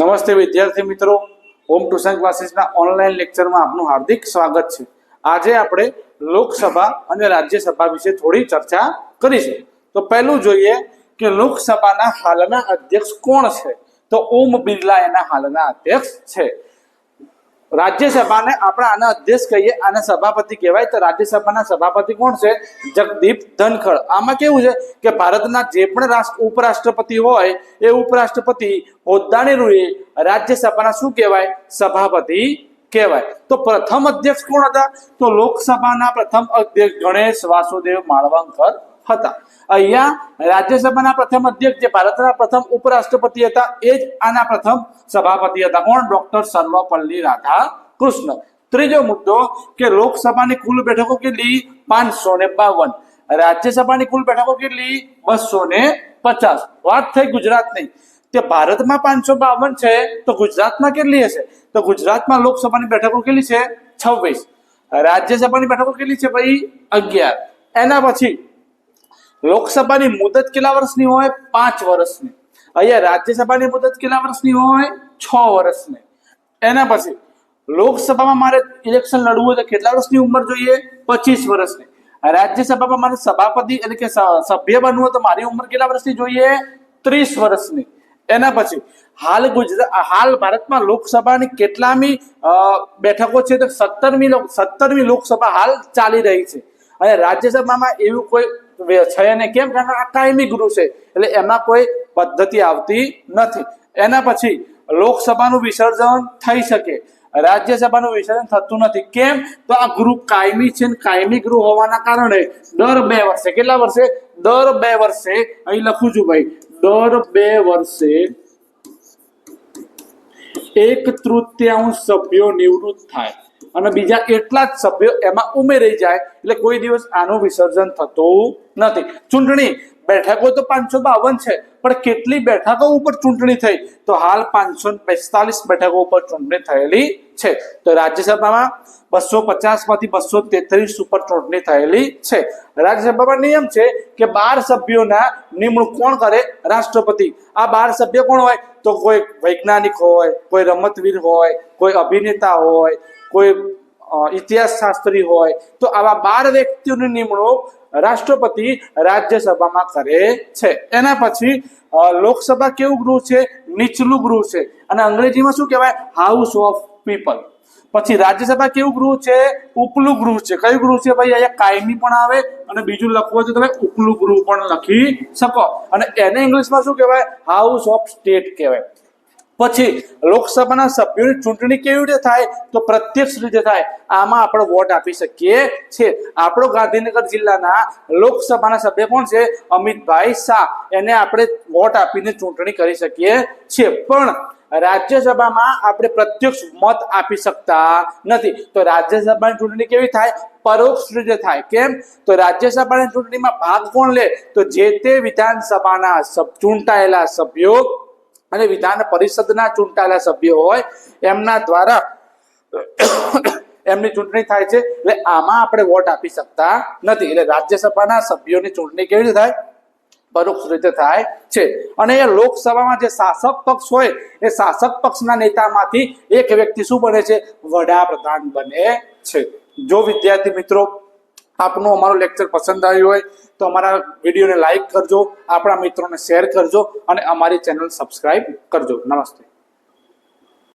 નમસ્તે વિદ્યાર્થી મિત્રો. ઓમ ટ્યુશન ક્લાસીસના ઓનલાઈન લેક્ચરમાં આપનું હાર્દિક સ્વાગત છે. આજે આપણે લોકસભા અને રાજ્યસભા વિશે થોડી ચર્ચા કરીશું. તો પહેલું જોઈએ કે લોકસભાના હાલના અધ્યક્ષ કોણ છે? તો ઓમ બિરલા એના હાલના અધ્યક્ષ છે. રાજ્યસભાને આપણે આના અધ્યક્ષ કહીએ, આને સભાપતિ કહેવાય. તો રાજ્યસભાના સભાપતિ કોણ છે? જગદીપ ધનખડ. આમાં કેવું છે કે ભારતના જે પણ રાષ્ટ્ર, ઉપરાષ્ટ્રપતિ હોય, એ ઉપરાષ્ટ્રપતિ હોદ્દાની રૂએ રાજ્યસભાના શું કહેવાય? સભાપતિ કહેવાય. તો પ્રથમ અધ્યક્ષ કોણ હતા? તો લોકસભાના પ્રથમ અધ્યક્ષ ગણેશ વાસુદેવ માળવંકર હતા. અહીંયા રાજ્યસભાના પ્રથમ અધ્યક્ષ જે ભારતના પ્રથમ ઉપરાષ્ટ્રપતિ હતા, એ જ આના પ્રથમ સભાપતિ હતા. કોણ? ડોક્ટર સર્વપલ્લી રાધા કૃષ્ણ ત્રીજો મુદ્દો કે લોકસભાની કુલ બેઠકો કેટલી? પાંચસો ને બાવન. રાજ્યસભાની કુલ બેઠકો કેટલી? બસો ને પચાસ. વાત થઈ ગુજરાતની. તે ભારતમાં પાંચસો બાવન છે, તો ગુજરાતમાં કેટલી હશે? તો ગુજરાતમાં લોકસભાની બેઠકો કેટલી છે? છવ્વીસ. રાજ્યસભાની બેઠકો કેટલી છે ભાઈ? અગિયાર. એના પછી લોકસભાની મુદત કેટલા વર્ષની હોય? પાંચ વર્ષની. અહીંયા રાજ્યસભાની મુદત કેટલા વર્ષની હોય? છ વર્ષની. એના પછી, લોકસભામાં મારે ઇલેક્શન લડવું હોય તો કેટલા વર્ષની ઉંમર જોઈએ? પચીસ વર્ષની. રાજ્યસભામાં મારે સભાપતિ એટલે કે સભ્ય બનવું હોય તો મારી ઉંમર કેટલા વર્ષની જોઈએ? ત્રીસ વર્ષની. એના પછી, હાલ ગુજરાત હાલ ભારતમાં લોકસભાની કેટલામી બેઠકો છે તો સત્તરમી સત્તરમી લોકસભા હાલ ચાલી રહી છે. અને રાજ્યસભામાં એવું કોઈ છે ને કેમ? કે આ કાયમી ગૃહ છે. એટલે એમાં કોઈ પદ્ધતિ આવતી નથી. એના પછી લોકસભાનું વિસર્જન થઈ શકે. રાજ્યસભાનું વિસર્જન થતું નથી. કેમ? તો આ ગૃહ કાયમી છે કાયમી ગૃહ હોવાના કારણે દર બે વર્ષે, કેટલા વર્ષે? દર બે વર્ષે, અહીં લખું છું ભાઈ, દર બે વર્ષે એક તૃતીયાંશ સભ્યો નિવૃત્ત થાય. અને બીજા એટલા જ સભ્યો એમાં ઉમેરાઈ જાય એટલે કોઈ દિવસ આનું વિસર્જન થતું નથી. ચૂંટણી બેઠકો તો પાંચસો બાવન છે, પણ કેટલી બેઠકો ઉપર ચૂંટણી થઈ? તો હાલ પાંચસો પિસ્તાલીસ બેઠકો ઉપર ચૂંટણી થયેલી છે. તો રાજ્યસભામાં બસો પચાસમાંથી બસો તેત્રીસ ઉપર ચૂંટણી થયેલી છે. રાજ્યસભામાં નિયમ છે કે બાર સભ્યોના નિમણૂક કોણ કરે? રાષ્ટ્રપતિ. આ બાર સભ્ય કોણ હોય? તો કોઈ વૈજ્ઞાનિક હોય, કોઈ રમતવીર હોય, કોઈ અભિનેતા હોય કોઈ ઇતિહાસ શાસ્ત્રી હોય, તો આવા બાર વ્યક્તિઓની નિમણૂક રાષ્ટ્રપતિ રાજ્યસભામાં કરે છે. એના પછી લોકસભા કેવું ગૃહ છે? નીચલું ગૃહ છે. અને અંગ્રેજીમાં શું કહેવાય? હાઉસ ઓફ પીપલ પછી રાજ્યસભા કેવું ગૃહ છે? ઉપલું ગૃહ છે. કયું ગૃહ છે ભાઈ? અહીંયા કાયમી પણ આવે અને બીજું લખવું છે તમે ઉપલું ગૃહ પણ લખી શકો. અને એને ઇંગ્લિશમાં શું કહેવાય? હાઉસ ઓફ સ્ટેટ કહેવાય. પછી લોકસભાના સભ્યોની ચૂંટણી કેવી રીતે થાય તો પ્રત્યક્ષ રીતે થાય, આમાં આપણે વોટ આપી શકીએ છીએ. આપણો ગાંધીનગર જિલ્લાના લોકસભાના સભ્ય કોણ છે? અમિતભાઈ શાહ. એને આપણે વોટ આપીને ચૂંટણી કરી શકીએ છીએ. પણ રાજ્યસભામાં આપણે પ્રત્યક્ષ મત આપી શકતા નથી. તો રાજ્યસભાની ચૂંટણી કેવી થાય? પરોક્ષ રીતે થાય. કેમ? તો રાજ્યસભાની ચૂંટણીમાં ભાગ કોણ લે? તો જે તે વિધાનસભાના ચૂંટાયેલા સભ્યો અને વિધાન પરિષદના ચૂંટાયેલા સભ્યો હોય, એમના દ્વારા એમની ચૂંટણી થાય છે. એટલે આમાં આપણે વોટ આપી શકતા નથી. એટલે રાજ્યસભાના સભ્યોની ચૂંટણી કેવી રીતે થાય? પરોક્ષ રીતે થાય છે. અને એ લોકસભામાં જે શાસક પક્ષ હોય, એ શાસક પક્ષના નેતામાંથી એક વ્યક્તિ શું બને છે? વડાપ્રધાન બને છે. જો વિદ્યાર્થી મિત્રો આપનું અમારું લેક્ચર પસંદ આવ્યું હોય તો અમારા વિડીયોને લાઈક કરજો, આપણા મિત્રોને શેર કરજો અને અમારી ચેનલ સબસ્ક્રાઇબ કરજો. નમસ્તે.